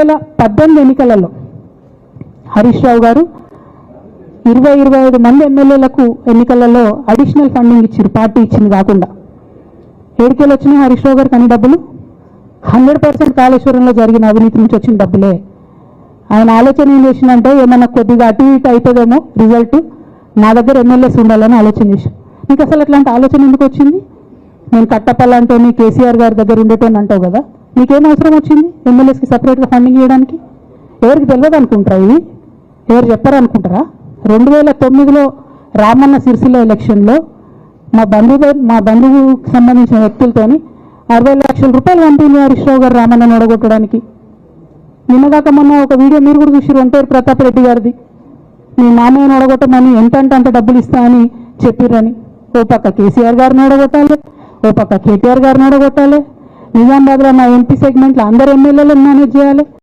వేల పద్దెనిమిది ఎన్నికలలో హరీష్ రావు గారు ఇరవై ఇరవై ఐదు మంది ఎమ్మెల్యేలకు ఎన్నికలలో అడిషనల్ ఫండింగ్ ఇచ్చారు పార్టీ ఇచ్చింది కాకుండా. ఏడికేలు వచ్చినాయి హరీష్ రావు గారికి అన్ని డబ్బులు హండ్రెడ్ పర్సెంట్ కాళేశ్వరంలో జరిగిన అవినీతి నుంచి వచ్చిన డబ్బులే. ఆయన ఆలోచన ఏం చేసిందంటే ఏమన్నా కొద్దిగా అటు ఇటు అవుతుందేమో రిజల్ట్ నా దగ్గర ఎమ్మెల్యేస్ ఉండాలని ఆలోచన చేశాను నీకు అసలు అట్లాంటి ఆలోచన ఎందుకు వచ్చింది? నేను కట్టపల్లంటే నీ కేసీఆర్ గారి దగ్గర ఉండేటోని అంటావు కదా. మీకేం అవసరం వచ్చింది? ఎమ్మెల్యేస్కి సపరేట్గా ఫండింగ్ ఇవ్వడానికి? ఎవరికి తెలియదు అనుకుంటారా ఇది ఎవరు చెప్పారు అనుకుంటారా? రెండు వేల తొమ్మిదిలో రామన్న సిరిసిల్ల ఎలక్షన్లో మా బంధువు మా బంధువుకి సంబంధించిన వ్యక్తులతోని అరవై లక్షల రూపాయలు పంపింది హరీష్ రావు గారు రామన్నను ఓడగొట్టడానికి నిన్నగాక మొన్న ఒక వీడియో మీరు కూడా చూసి ఒంటేరు ప్రతాప్ రెడ్డి గారిది. మీ మామయ్యను ఓడగొట్టమని ఎంత అంటే అంత డబ్బులు ఇస్తా అని చెప్పిర్రని. ఓ పక్క కేసీఆర్ గారిని ఓడగొట్టాలి ఓ పక్క కేటీఆర్ గారిని ఓడగొట్టాలి నిజామాబాద్లో మా ఎంపీ సెగ్మెంట్లో అందరు ఎమ్మెల్యేలను మేనేజ్ చేయాలి.